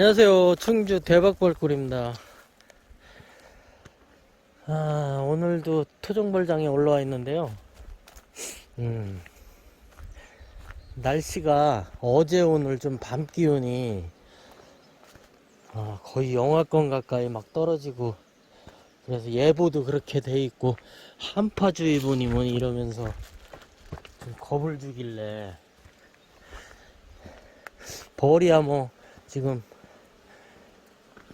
안녕하세요. 충주 대박벌꿀입니다. 아, 오늘도 토종벌장에 올라와 있는데요. 음, 날씨가 어제 오늘 좀 밤 기온이 아, 거의 영하권 가까이 막 떨어지고 그래서 예보도 그렇게 돼 있고 한파주의보니 뭐니 이러면서 좀 겁을 주길래 벌이야 뭐 지금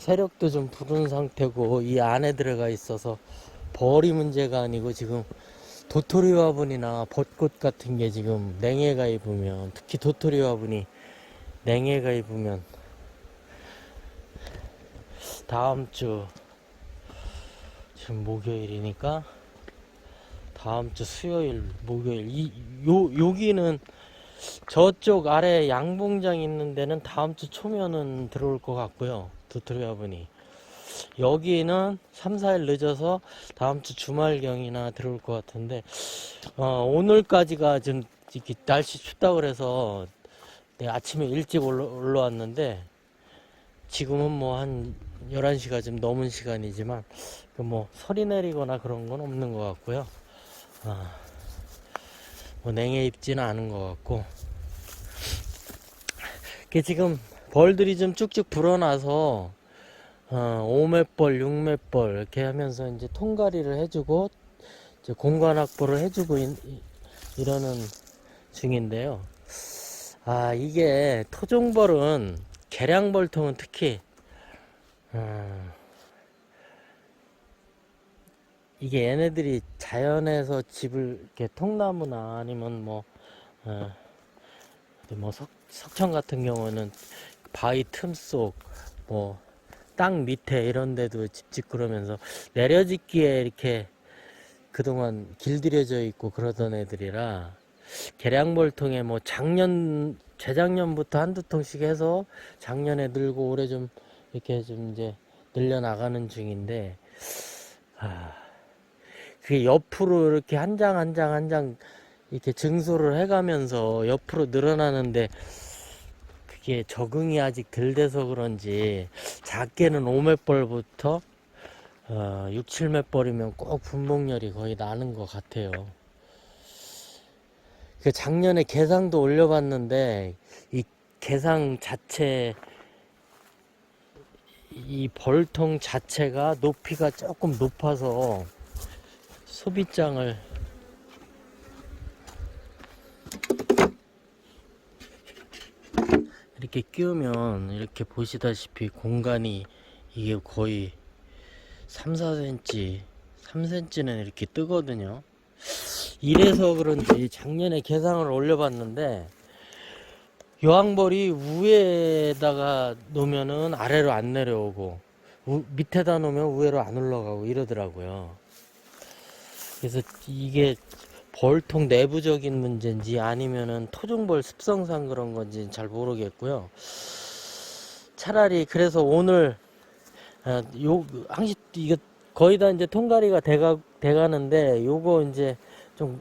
세력도 좀 부른 상태고 이 안에 들어가 있어서 벌이 문제가 아니고 지금 도토리 화분이나 벚꽃 같은 게 지금 냉해가 입으면 특히 도토리 화분이 냉해가 입으면 다음 주 지금 목요일이니까 다음 주 수요일 목요일 이 요 여기는 저쪽 아래 양봉장 있는 데는 다음 주 초면은 들어올 것 같고요. 도토리 화분이. 여기는 3, 4일 늦어서 다음 주 주말경이나 들어올 것 같은데, 어, 오늘까지가 좀 이렇게 날씨 춥다 그래서 네, 아침에 일찍 올라, 올라왔는데, 지금은 뭐 한 11시가 좀 넘은 시간이지만, 그뭐 설이 내리거나 그런 건 없는 것 같고요. 아, 뭐 냉해 입지는 않은 것 같고 이게 지금 벌들이 좀 쭉쭉 불어나서 어, 5맷벌, 6맷벌 이렇게 하면서 이제 통가리를 해주고 이제 공간 확보를 해주고 이, 이러는 중인데요. 아 이게 토종벌은 개량벌통은 특히 어, 이게 얘네들이 자연에서 집을 이렇게 통나무나 아니면 뭐, 어, 뭐 석, 석천 같은 경우는 바위 틈 속, 뭐, 땅 밑에 이런 데도 집짓 그러면서 내려짓기에 이렇게 그동안 길들여져 있고 그러던 애들이라 계량벌통에 뭐 작년, 재작년부터 한두 통씩 해서 작년에 늘고 올해 좀 이렇게 좀 이제 늘려나가는 중인데, 아, 그게 옆으로 이렇게 한 장 한 장 한장 이렇게 증소를 해가면서 옆으로 늘어나는데 그게 적응이 아직 덜 돼서 그런지 작게는 5맷벌부터 어, 6, 7맷벌이면 꼭 분봉열이 거의 나는 것 같아요. 그 작년에 개상도 올려봤는데 이 개상 자체 이 벌통 자체가 높이가 조금 높아서 소비장을 이렇게 끼우면 이렇게 보시다시피 공간이 이게 거의 3, 4cm, 3cm는 이렇게 뜨거든요. 이래서 그런지 작년에 개상을 올려봤는데 여왕벌이 위에다가 놓으면은 아래로 안 내려오고 우- 밑에다 놓으면 위로 안 올라가고 이러더라고요. 그래서 이게 벌통 내부적인 문제인지 아니면은 토종벌 습성상 그런 건지 잘 모르겠고요. 차라리 그래서 오늘 아, 요 항시 이거 거의 다 이제 통가리가 돼가 돼가는데 요거 이제 좀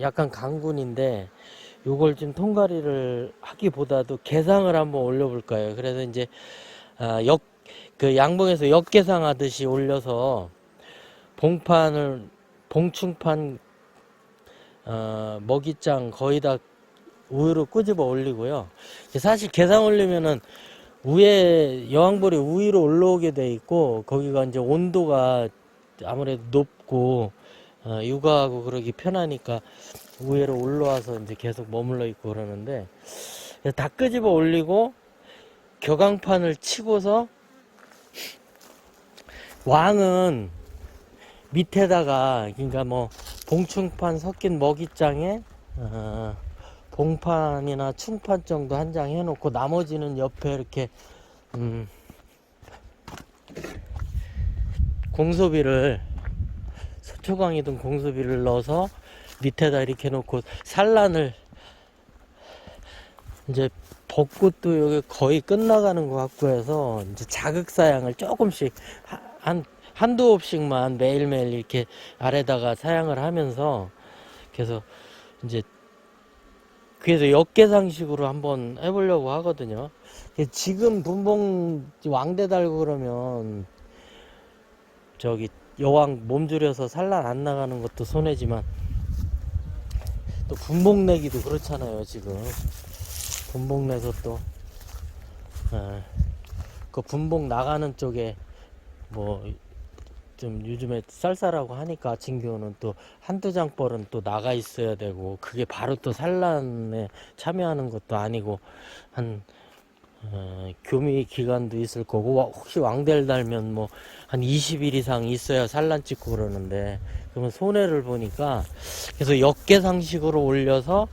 약간 강군인데 요걸 좀 통가리를 하기보다도 개상을 한번 올려볼 까요? 그래서 이제 아, 역 그 양봉에서 역개상 하듯이 올려서 봉판을 봉충판 어, 먹이장 거의 다 우위로 끄집어 올리고요. 사실 계산 올리면은 위에 여왕벌이 우위로 올라오게 돼 있고 거기가 이제 온도가 아무래도 높고 어, 육아하고 그러기 편하니까 위로 올라와서 이제 계속 머물러 있고 그러는데 다 끄집어 올리고 격앙판을 치고서 왕은 밑에다가 그러니까 뭐 봉충판 섞인 먹이장에 어, 봉판이나 충판 정도 한 장 해놓고 나머지는 옆에 이렇게 음, 공소비를 소초광이든 공소비를 넣어서 밑에다 이렇게 놓고 산란을 이제 벚꽃도 여기 거의 끝나가는 것 같고 해서 이제 자극 사양을 조금씩 하- 한 한두 옵씩만 매일매일 이렇게 아래다가 사양을 하면서 그래서 이제 그래서 역계상식으로 한번 해보려고 하거든요. 지금 분봉 왕대 달고 그러면 저기 여왕 몸줄여서 산란 안 나가는 것도 손해지만 또 분봉 내기도 그렇잖아요 지금 분봉 내서 또 예, 그 분봉 나가는 쪽에 뭐 좀 요즘에 쌀쌀하고 하니까 아침 기온은 또 한두 장벌은 또 나가 있어야 되고 그게 바로 또 산란에 참여하는 것도 아니고 한 어, 교미 기간도 있을 거고 와- 혹시 왕대를 달면 뭐 한 20일 이상 있어야 산란 찍고 그러는데 그러면 손해를 보니까 그래서 역계 상식으로 올려서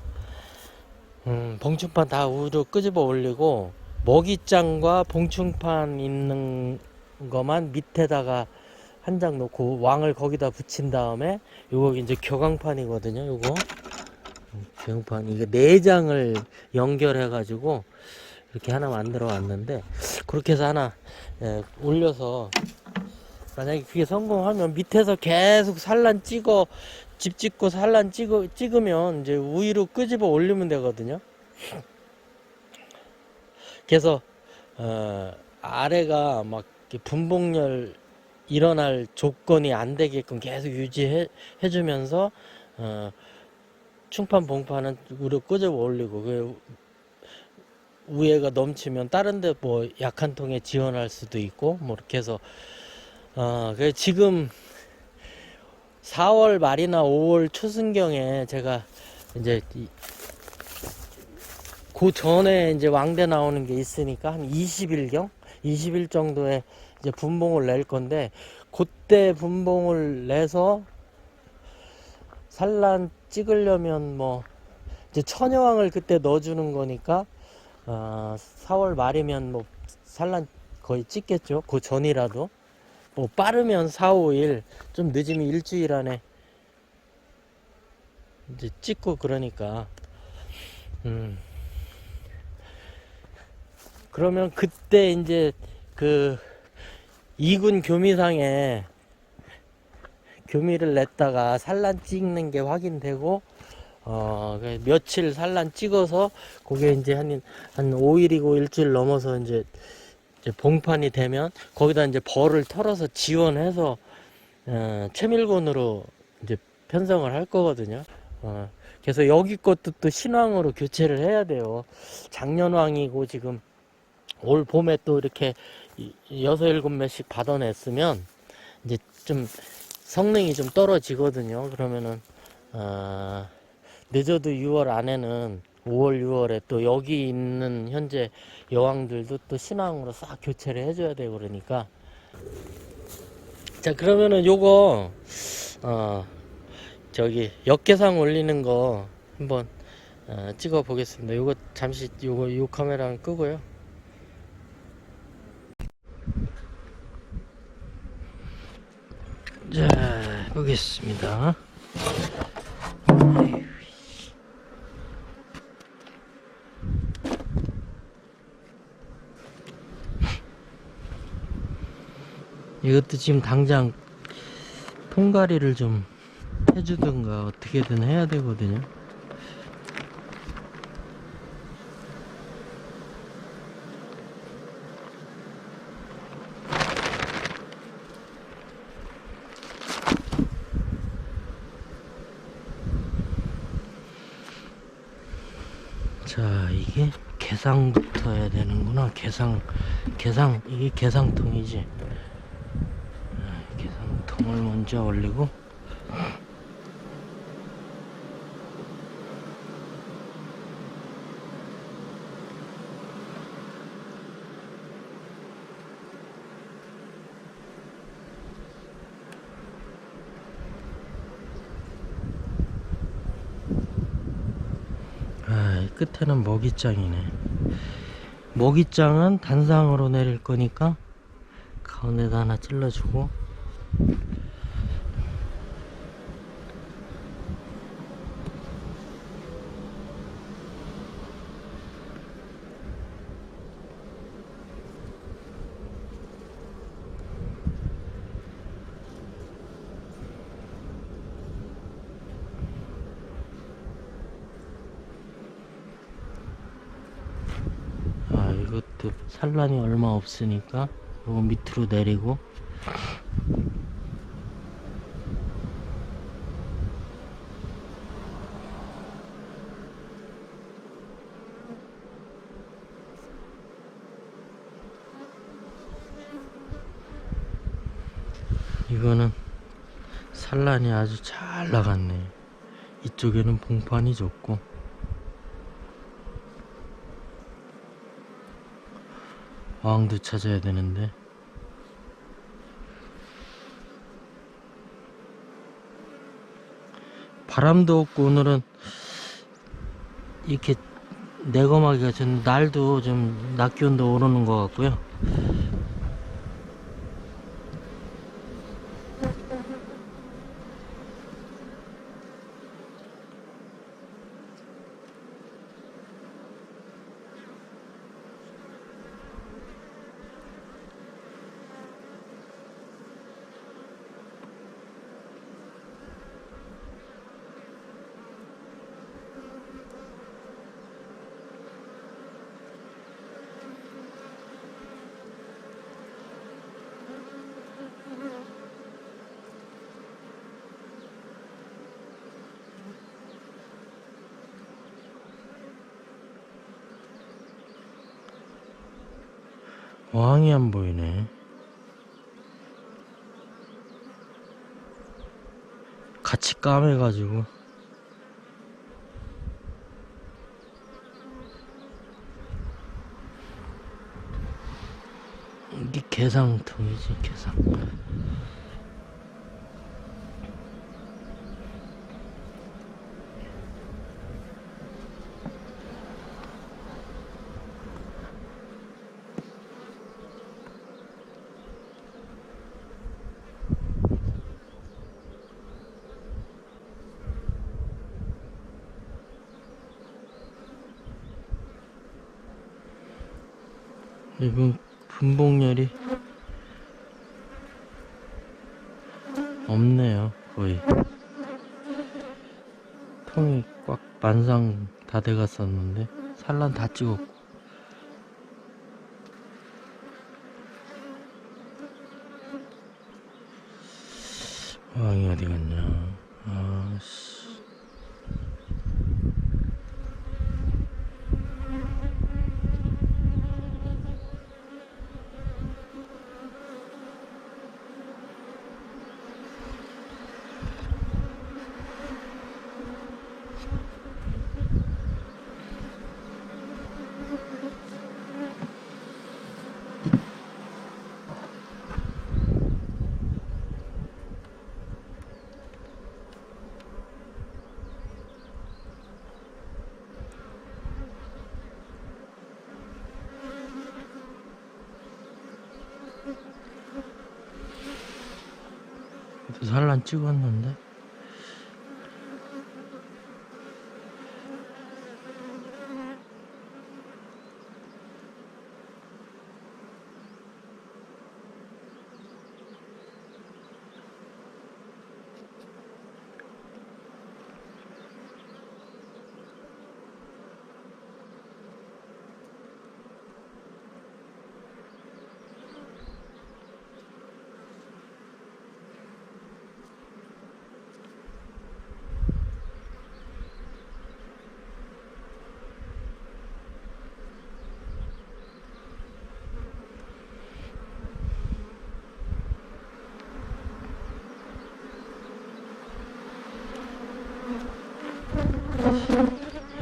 음, 봉충판 다 우로 끄집어 올리고 먹이장과 봉충판 있는 거만 밑에다가 한 장 놓고 왕을 거기다 붙인 다음에 요거 이제 격앙판이거든요 요거 음, 격앙판 이게 네 장을 연결해 가지고 이렇게 하나 만들어 왔는데 그렇게 해서 하나 예, 올려서 만약에 그게 성공하면 밑에서 계속 산란 찍어 집 짓고 산란 찍어 찍으면 이제 위로 끄집어 올리면 되거든요. 그래서 어, 아래가 막 분봉열 일어날 조건이 안 되게끔 계속 유지해 해주면서 어, 충판 봉판은 위로 끄집어 올리고 그 우회가 넘치면 다른데 뭐 약한 통에 지원할 수도 있고 뭐 이렇게 해서 어, 그 지금 4월 말이나 5월 초순경에 제가 이제 이- 그 전에 이제 왕대 나오는 게 있으니까 한 20일경? 20일 정도에 이제 분봉을 낼 건데 그때 분봉을 내서 산란 찍으려면 뭐 이제 처녀왕을 그때 넣어주는 거니까 어, 4월 말이면 뭐 산란 거의 찍겠죠. 그 전이라도. 뭐 빠르면 4, 5일 좀 늦으면 일주일 안에 이제 찍고 그러니까. 음. 그러면 그때 이제 그 이군 교미상에 교미를 냈다가 산란 찍는 게 확인되고 어, 그 며칠 산란 찍어서 그게 이제 한, 한 5일이고 일주일 넘어서 이제, 이제 봉판이 되면 거기다 이제 벌을 털어서 지원해서 어, 채밀곤으로 이제 편성을 할 거거든요. 어, 그래서 여기 것도 또 신왕으로 교체를 해야 돼요. 작년 왕이고 지금 올 봄에 또 이렇게 이- 여섯 일곱 매씩 받아냈으면 이제 좀 성능이 좀 떨어지거든요. 그러면은 어, 늦어도 6월 안에는 5월, 6월에 또 여기 있는 현재 여왕들도 또 신앙으로 싹 교체를 해줘야 되고 그러니까. 자, 그러면은 요거, 어, 저기, 역계상 올리는 거 한번 어, 찍어 보겠습니다. 요거 잠시 요거 요 카메라 끄고요. 자, 보겠습니다. 이것도 지금 당장 통가리를 좀 해주든가 어떻게든 해야 되거든요. 자, 이게 개상부터 해야 되는구나. 개상, 개상, 이게 개상통이지. 아, 개상통을 먼저 올리고. 아, 이 끝에는 먹이장이네. 먹이장은 단상으로 내릴 거니까 가운데다 하나 찔러주고. 이것도 산란이 얼마 없으니까 이거 밑으로 내리고 이거는 산란이 아주 잘 나갔네. 이쪽에는 봉판이 좋고 왕도 찾아야 되는데 바람도 없고 오늘은 이렇게 내검하기가 좀 날도 좀 낮 기온도 오르는 것 같고요. 왕이 안 보이네. 같이 까매가지고. 이게 개상통이지, 개상. 이건 분봉열이 없네요 거의. 통이 꽉 만상 다 돼갔었는데 산란 다 찍었고. 왕이 어디 갔냐? 아씨 또 산란 찍었는데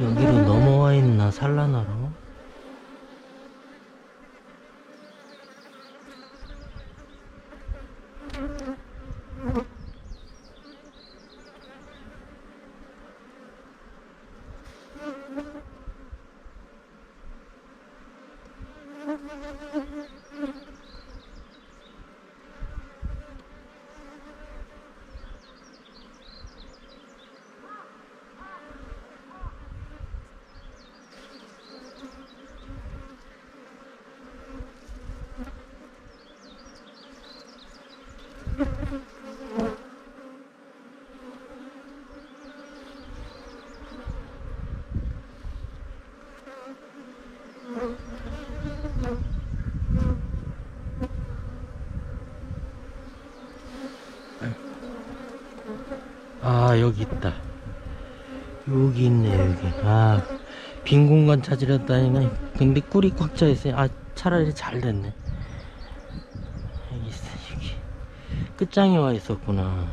여기로 넘어와 있나 산란하러 여기 있다. 여기 있네, 여기. 아, 빈 공간 찾으려 다니네. 근데 꿀이 꽉 차 있어요. 아, 차라리 잘 됐네. 여기 있어, 여기. 끝장에 와 있었구나.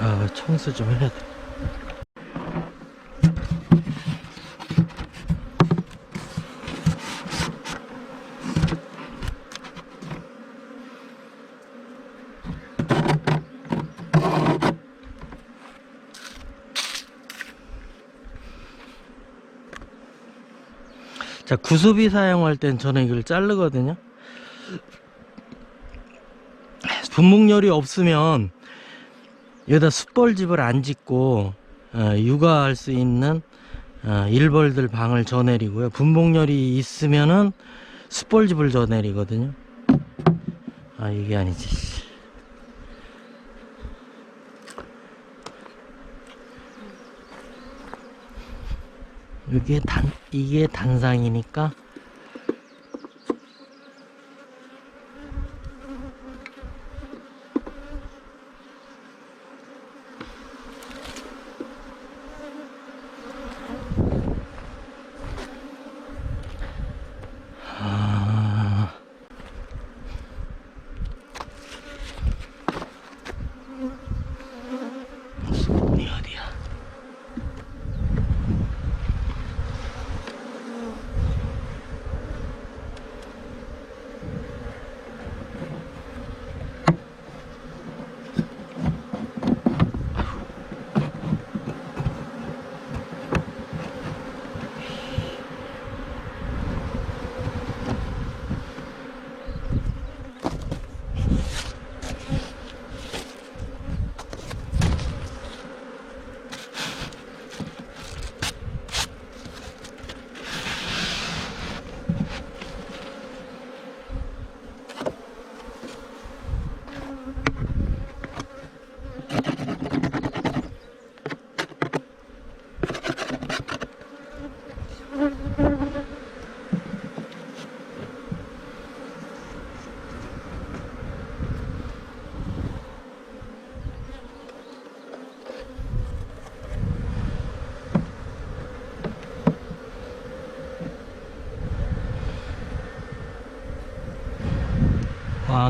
아, 청소 좀 해야 돼. 자, 구습이 사용할 땐 저는 이걸 자르거든요. 분목열이 없으면 여기다 숯벌집을 안 짓고 어, 육아할 수 있는 어, 일벌들 방을 져 내리고요. 분봉열이 있으면은 숯벌집을 져 내리거든요. 아 이게 아니지. 씨. 이게 단 이게 단상이니까 아. 수분이 어디야?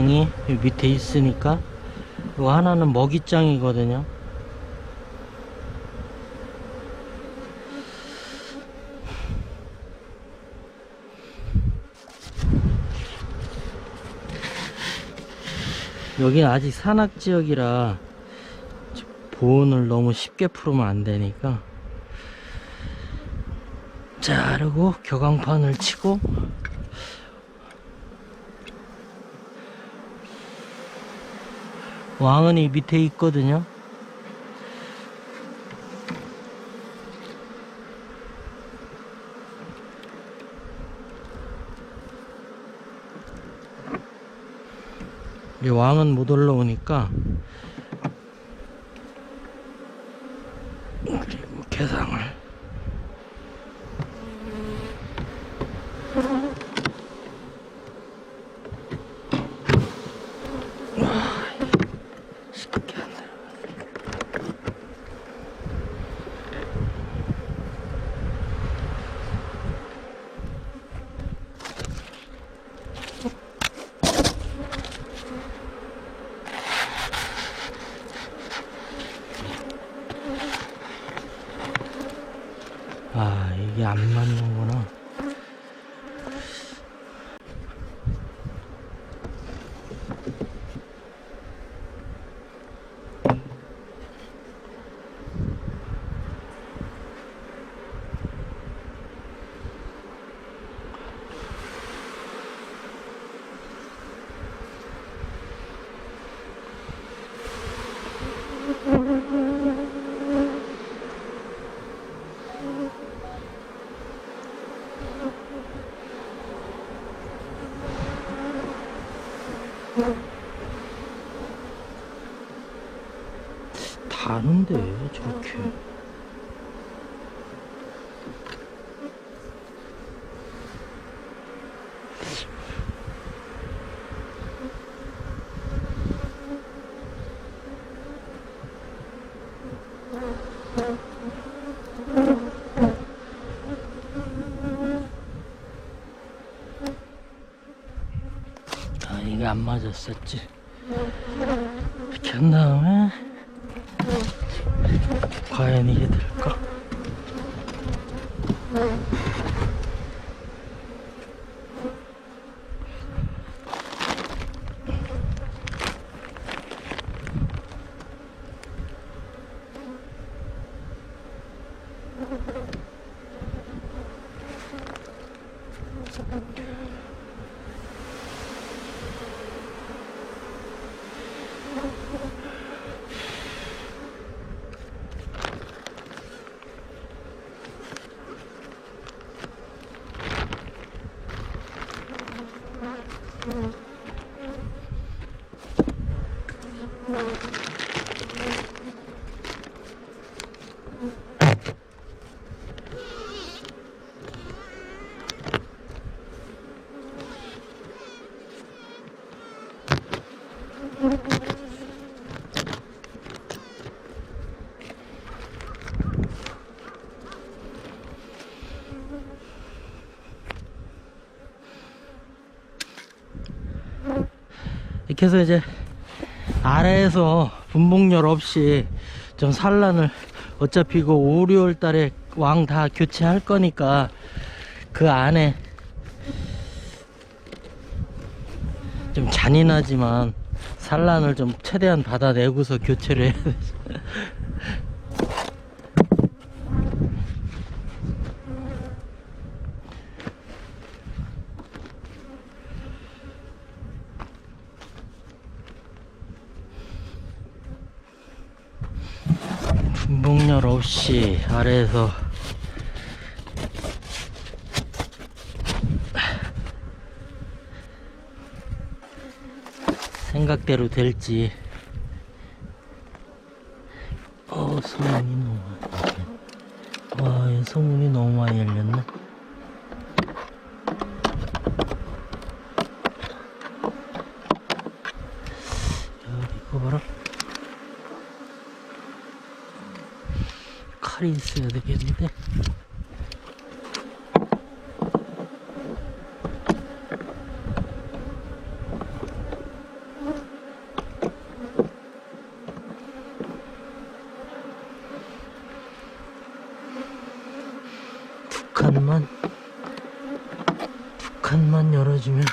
여기 밑에 있으니까 요 하나는 먹이장이거든요. 여기는 아직 산악 지역이라 보온을 너무 쉽게 풀으면 안 되니까 자르고 교광판을 치고 왕은 이 밑에 있거든요. 이 왕은 못 올라오니까 그리고 개상을 다른데 저렇게. 안 맞았었지. 이렇게 한 다음에 과연 이게 될까? 이렇게 해서 이제 아래에서 분봉열 없이 좀 산란을 어차피 그 5, 6월 달에 왕 다 교체할 거니까 그 안에 좀 잔인하지만 산란을 좀 최대한 받아내고서 교체를 해야 돼. 분 봉열 없이 아래에서 생각대로 될지. 어 소문이 너무 많이 와이 소문이 너무 많이 열렸네 야 이거 봐라 칼이 있어야 되겠는데 두 칸만 두 칸만 열어주면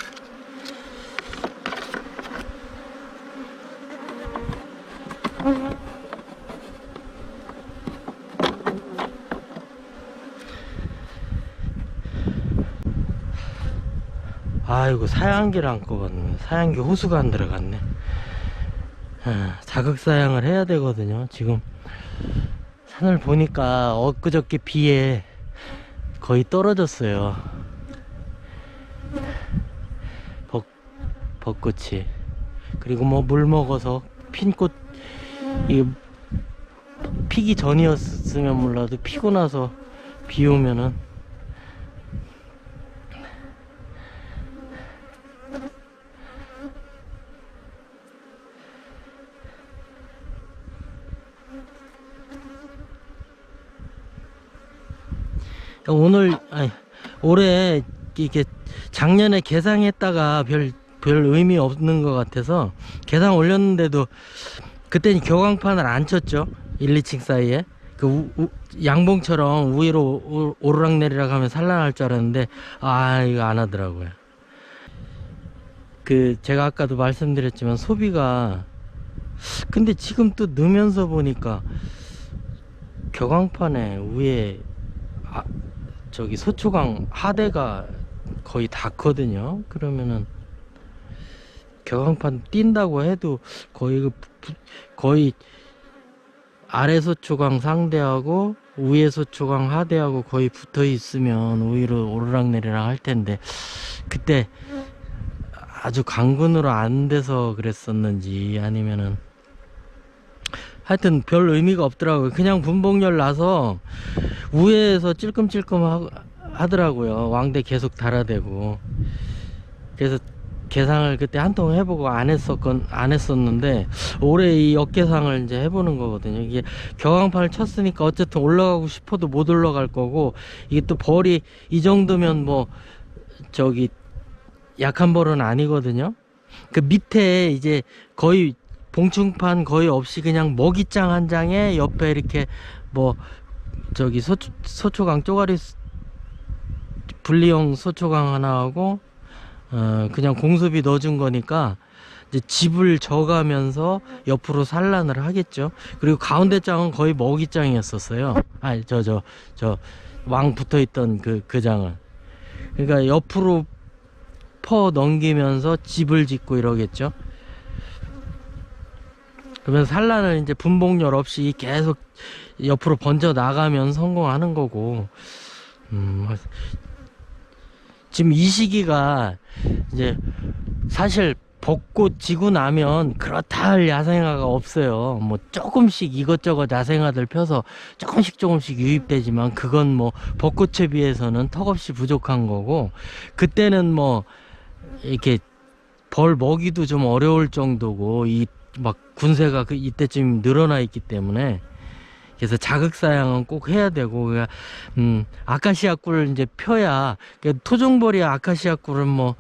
아이고 사양기를 안 꼽았네 사양기 호수가 안 들어갔네. 아, 자극사양을 해야 되거든요. 지금 산을 보니까 엊그저께 비에 거의 떨어졌어요. 벚, 벚꽃이. 그리고 뭐 물 먹어서 핀 꽃 이 피기 전이었으면 몰라도 피고 나서 비 오면은 오늘 아니 올해 이게 작년에 개상했다가 별 별 의미 없는 것 같아서 개상 올렸는데도 그때는 교광판을 안 쳤죠. 1, 2층 사이에. 그 우- 우- 양봉처럼 위로 오- 오르락내리락 하면 산란할 줄 알았는데 아 이거 안 하더라고요. 그 제가 아까도 말씀드렸지만 소비가 근데 지금 또 넣으면서 보니까 교광판에 위에 아, 저기 소초강 하대가 거의 닿거든요. 그러면은 교광판 뛴다고 해도 거의 그 부- 거의 아래 소초강 상대하고 위에 소초강 하대하고 거의 붙어 있으면 오히려 오르락내리락 할 텐데 그때 아주 강군으로 안 돼서 그랬었는지 아니면은 하여튼 별 의미가 없더라고요. 그냥 분봉열 나서 우회에서 찔끔찔끔 하, 하더라고요. 왕대 계속 달아대고. 그래서 개상을 그때 한 통 해보고 안 했었건 안 했었는데 올해 이 역개상을 이제 해보는 거거든요. 이게 격앙판을 쳤으니까 어쨌든 올라가고 싶어도 못 올라갈 거고 이게 또 벌이 이 정도면 뭐 저기 약한 벌은 아니거든요. 그 밑에 이제 거의 봉충판 거의 없이 그냥 먹이장 한 장에 옆에 이렇게 뭐 저기 소, 소초강 쪼가리 스- 분리형 소초강 하나 하고 어 그냥 공습이 넣어준 거니까 이제 집을 져가면서 옆으로 산란을 하겠죠. 그리고 가운데 장은 거의 먹이장이었었어요. 아니 저 저 저 왕 붙어 있던 그 그 장은 그러니까 옆으로 퍼 넘기면서 집을 짓고 이러겠죠. 그러면 산란을 이제 분봉열 없이 계속 옆으로 번져 나가면 성공하는 거고, 음, 지금 이 시기가 이제 사실 벚꽃 지고 나면 그렇다 할 야생화가 없어요. 뭐 조금씩 이것저것 야생화들 펴서 조금씩 조금씩 유입되지만 그건 뭐 벚꽃에 비해서는 턱없이 부족한 거고. 그때는 뭐 이렇게 벌 먹이도 좀 어려울 정도고 이 막 군세가 그 이때쯤 늘어나 있기 때문에 그래서 자극 사양은 꼭 해야 되고 그러니까 음 아카시아 꿀을 이제 펴야 그러니까 토종벌이 아카시아 꿀은 뭐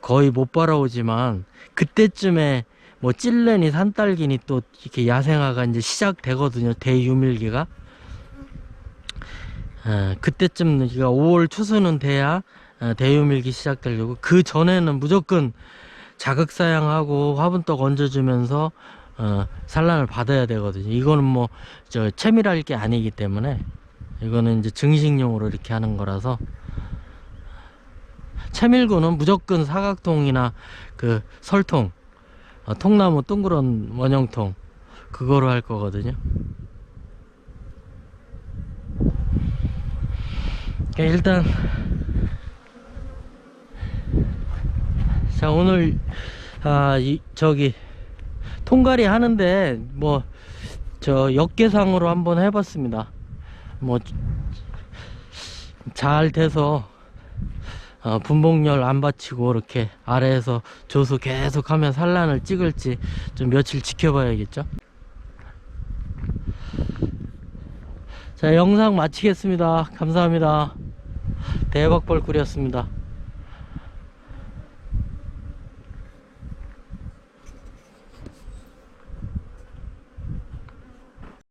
거의 못 바라오지만 그때쯤에 뭐 찔레니 산딸기니 또 이렇게 야생화가 이제 시작되거든요 대유밀기가. 어, 그때쯤 그러니까 5월 추수는 돼야 어, 대유밀기 시작되려고. 그 전에는 무조건 자극 사양하고 화분떡 얹어주면서 어, 산란을 받아야 되거든요. 이거는 뭐 저 채밀할 게 아니기 때문에 이거는 이제 증식용으로 이렇게 하는 거라서 채밀구는 무조건 사각통이나 그 설통, 어, 통나무 둥그런 원형통 그거로 할 거거든요. 그러니까 일단 자 오늘 아 이, 저기 통갈이 하는데 뭐 저 역계상으로 한번 해봤습니다. 뭐 잘 돼서 어, 분봉열 안 받치고 이렇게 아래에서 조수 계속 하면 산란을 찍을지 좀 며칠 지켜봐야겠죠? 자 영상 마치겠습니다. 감사합니다. 대박벌 꿀이었습니다